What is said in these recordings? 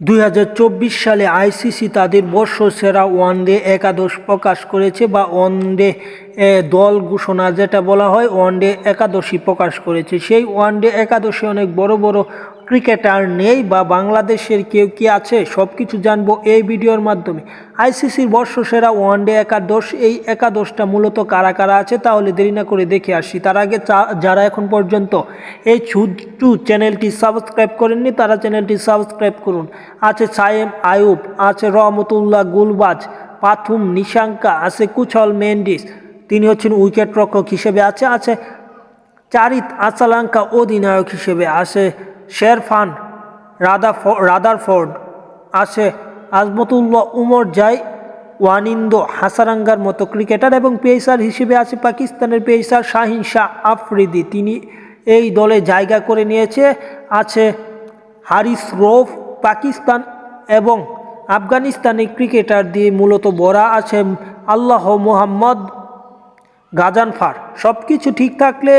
দুই হাজার চব্বিশ সালে আইসিসি তাদের বর্ষসেরা ওয়ানডে একাদশ প্রকাশ করেছে বা ওয়ান ডে দল ঘোষণা যেটা বলা হয় ওয়ান ডে একাদশী প্রকাশ করেছে। সেই ওয়ান ডে একাদশে অনেক বড় বড় ক্রিকেটার নেই বা বাংলাদেশের কেউ কি আছে সব কিছু জানব এই ভিডিওর মাধ্যমে। আইসিসির বর্ষসেরা ওয়ানডে একাদশ, এই একাদশটা মূলত কারা কারা আছে তাহলে দেরি না করে দেখে আসি। তার আগে যারা এখন পর্যন্ত এই ছোট্ট চ্যানেলটি সাবস্ক্রাইব করেননি, তারা চ্যানেলটি সাবস্ক্রাইব করুন। আছে সায়েম আয়ুব, আছে রহমতুল্লাহ গুলবাজ, পাথুম নিশাঙ্কা, আছে কুচল মেন্ডিস, তিনি হচ্ছেন উইকেট রক্ষক হিসেবে আছে আছে চারিত আসালাঙ্কা অধিনায়ক হিসেবে আছে শেরফান রাদাফ রাদারফোর্ড আছে আজমতুল্লাহ উমর জাই ওয়ানিন্দ হাসারাঙ্গার মতো ক্রিকেটার এবং পেসার হিসেবে আছে পাকিস্তানের পেসার শাহিন শাহ আফ্রিদি। তিনি এই দলে জায়গা করে নিয়েছে, আছে হারিস রৌফ, পাকিস্তান এবং আফগানিস্তানি ক্রিকেটার দিয়ে মূলত বড়া আছে আল্লাহ মোহাম্মদ গাজানফার সব কিছু ঠিক থাকলে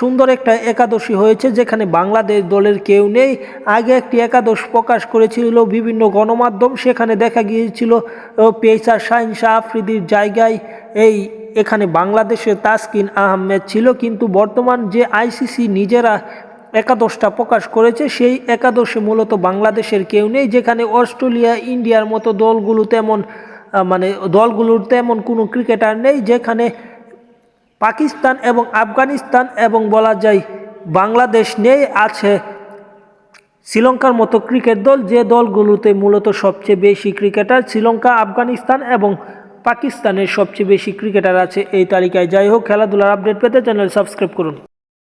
সুন্দর একটা একাদশী হয়েছে যেখানে বাংলাদেশ দলের কেউ নেই। আগে একটি একাদশ প্রকাশ করেছিল বিভিন্ন গণমাধ্যম, সেখানে দেখা গিয়েছিল পেসার শাহিন শাহ আফ্রিদির জায়গায় এই এখানে বাংলাদেশের তাসকিন আহমেদ ছিল। কিন্তু বর্তমান যে আইসিসি নিজেরা একাদশটা প্রকাশ করেছে, সেই একাদশে মূলত বাংলাদেশের কেউ নেই। যেখানে অস্ট্রেলিয়া, ইন্ডিয়ার মতো দলগুলো তেমন মানে দলগুলোর তেমন কোনো ক্রিকেটার নেই। যেখানে পাকিস্তান এবং আফগানিস্তান এবং বলা যায় বাংলাদেশ নেই আছে শ্রীলঙ্কার মতো ক্রিকেট দল, যে দলগুলোতে মূলত সবচেয়ে বেশি ক্রিকেটার শ্রীলঙ্কা, আফগানিস্তান এবং পাকিস্তানের সবচেয়ে বেশি ক্রিকেটার আছে এই তালিকায়। যাই হোক, খেলাধুলার আপডেট পেতে চ্যানেল সাবস্ক্রাইব করুন।